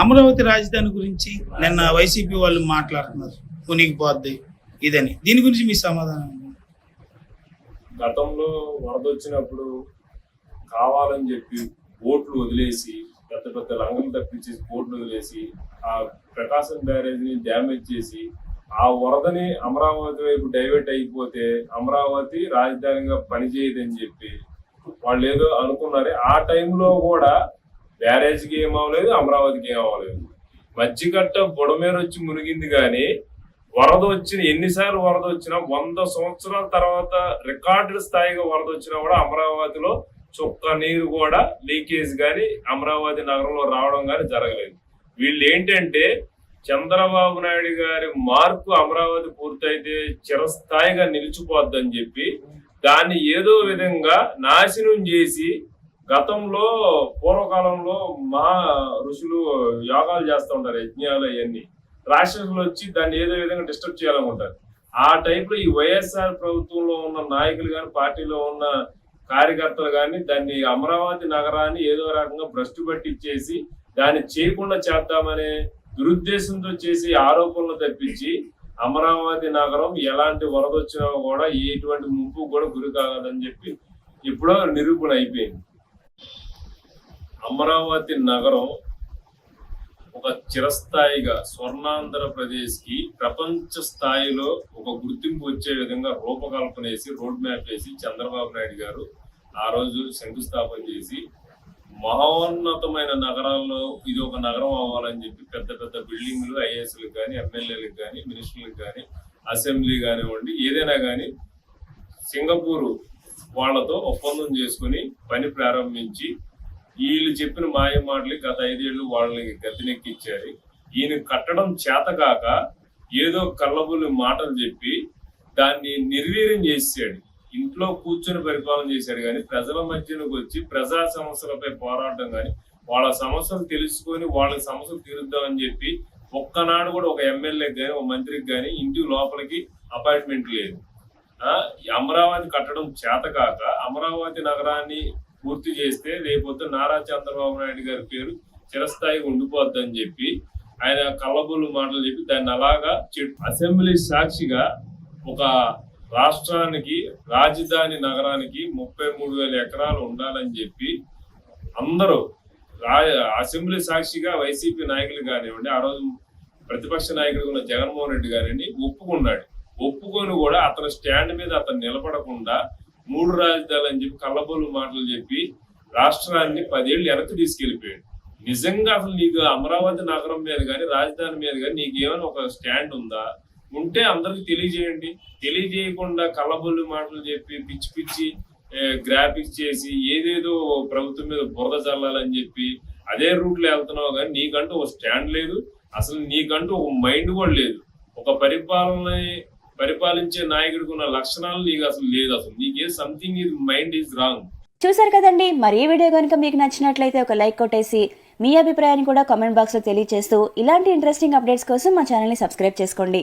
అమరావతి రాజధాని గురించి నిన్న వైసీపీ వాళ్ళు మాట్లాడుతున్నారు. మునిగిపోద్ది ఇదని. దీని గురించి మీ సమాధానం గతంలో వరద వచ్చినప్పుడు కావాలని చెప్పి బోట్లు వదిలేసి పెద్ద పెద్ద లంగలు తప్పించేసి బోట్లు వదిలేసి ఆ ప్రకాశం బ్యారేజ్ని డ్యామేజ్ చేసి ఆ వరదని అమరావతి వైపు డైవర్ట్ అయిపోతే అమరావతి రాజధానిగా పనిచేయదని చెప్పి వాళ్ళు ఏదో అనుకున్నారే. ఆ టైంలో కూడా బ్యారేజ్కి ఏం అవ్వలేదు అమరావతికి ఏం అవ్వలేదు. మధ్యకట్ట బుడమేర వచ్చి మునిగింది కానీ వరద వచ్చిన ఎన్నిసార్లు వరద వచ్చినా వంద సంవత్సరాల తర్వాత రికార్డు స్థాయిగా వరద వచ్చినా కూడా అమరావతిలో చుక్క నీరు కూడా లీకేజ్ కానీ అమరావతి నగరంలో రావడం కానీ జరగలేదు. వీళ్ళు ఏంటంటే చంద్రబాబు నాయుడు గారి మార్పు అమరావతి పూర్తయితే చిరస్థాయిగా నిలిచిపోద్దని చెప్పి దాన్ని ఏదో విధంగా నాశనం చేసి గతంలో పూర్వకాలంలో మహా ఋషులు యోగాలు చేస్తూ ఉంటారు యజ్ఞాలు అవన్నీ. రాక్షసులు వచ్చి దాన్ని ఏదో విధంగా డిస్టర్బ్ చేయాలనుకుంటారు. ఆ టైప్లో ఈ వైఎస్ఆర్ ప్రభుత్వంలో ఉన్న నాయకులు కానీ పార్టీలో ఉన్న కార్యకర్తలు కానీ దాన్ని అమరావతి నగరాన్ని ఏదో రకంగా భ్రష్టు పట్టించేసి దాన్ని చేయకుండా చేద్దామనే దురుద్దేశంతో చేసి ఆరోపణలు తప్పించి అమరావతి నగరం ఎలాంటి వరద వచ్చినా కూడా ఎటువంటి ముంపు కూడా గురి కాదని చెప్పి ఇప్పుడు నిరూపణ అయిపోయింది. అమరావతి నగరం ఒక చిరస్థాయిగా స్వర్ణాంధ్రప్రదేశ్కి ప్రపంచ స్థాయిలో ఒక గుర్తింపు వచ్చే విధంగా రూపకల్పన వేసి రోడ్ మ్యాప్ వేసి చంద్రబాబు నాయుడు గారు ఆ రోజు శంకుస్థాపన చేసి మహోన్నతమైన నగరాల్లో ఇది ఒక నగరం అవ్వాలని చెప్పి పెద్ద పెద్ద బిల్డింగ్లు ఐఏఎస్లకు కానీ ఎమ్మెల్యేలకు కానీ మినిస్టర్లకు కానీ అసెంబ్లీ కానివ్వండి ఏదైనా కానీ సింగపూరు వాళ్ళతో ఒప్పందం చేసుకుని పని ప్రారంభించి వీళ్ళు చెప్పిన మాయ మాటలు గత ఐదేళ్ళు వాళ్ళని గతినెక్కించారు ఈయన కట్టడం చేతకాక ఏదో కళ్ళబుల్లి మాటలు చెప్పి దాన్ని నిర్వీర్యం చేసాడు ఇంట్లో కూర్చొని పరిపాలన చేశాడు కానీ ప్రజల మధ్యలోకి వచ్చి ప్రజా సమస్యలపై పోరాటం కానీ వాళ్ళ సమస్యలు తెలుసుకొని వాళ్ళ సమస్యలు తీరుద్దామని చెప్పి ఒక్కనాడు కూడా ఒక ఎమ్మెల్యేకి కానీ ఒక మంత్రికి కానీ ఇంటి లోపలికి అపాయింట్మెంట్ లేదు. అమరావతి కట్టడం చేతకాక అమరావతి నగరాన్ని పూర్తి చేస్తే రేపొద్దు నారా చంద్రబాబు నాయుడు గారి పేరు చిరస్థాయిగా ఉండిపోద్దని చెప్పి ఆయన కళ్ళబుల్లు మాటలు చెప్పి దాన్ని అలాగా అసెంబ్లీ సాక్షిగా ఒక రాష్ట్రానికి రాజధాని నగరానికి ముప్పై మూడు వేల ఎకరాలు ఉండాలని చెప్పి అందరూ రా అసెంబ్లీ సాక్షిగా వైసీపీ నాయకులు కానివ్వండి ఆ రోజు ప్రతిపక్ష నాయకుడు ఉన్న జగన్మోహన్ రెడ్డి గారిని ఒప్పుకున్నాడు. ఒప్పుకొని కూడా అతని స్టాండ్ మీద అతను నిలబడకుండా మూడు రాజధానులు అని చెప్పి కళ్ళబొల్లు మాటలు చెప్పి రాష్ట్రాన్ని పదేళ్ళు వెనక్కి తీసుకెళ్ళిపోయాడు నిజంగా అసలు నీకు అమరావతి నగరం మీద కానీ రాజధాని మీద కానీ నీకు ఏమైనా ఒక స్టాండ్ ఉందా? ఉంటే అందరికి తెలియజేయండి. తెలియజేయకుండా కళ్ళబొల్లు మాటలు చెప్పి పిచ్చి పిచ్చి గ్రాఫిక్స్ చేసి ఏదేదో ప్రభుత్వం మీద బురద చల్లాలని చెప్పి అదే రూట్లో వెళ్తున్నావు కానీ నీకంటూ ఒక స్టాండ్ లేదు. అసలు నీకంటూ ఒక మైండ్ కూడా లేదు. ఒక పరిపాలన పరిపాలించే నాయకుడికి ఉన్న లక్షణాలు నీకు అసలు లేదు అసలు. నీకే సంథింగ్ ఇది మైండ్ ఈజ్ రాంగ్ చూసారు కదండి? మరి ఈ వీడియో కనుక మీకు నచ్చినట్లయితే ఒక లైక్ కొట్టేసి మీ అభిప్రాయాన్ని కూడా కామెంట్ బాక్స్లో తెలియజేస్తూ ఇలాంటి ఇంట్రెస్టింగ్ అప్డేట్స్ కోసం మా ఛానల్ని సబ్స్క్రైబ్ చేసుకోండి.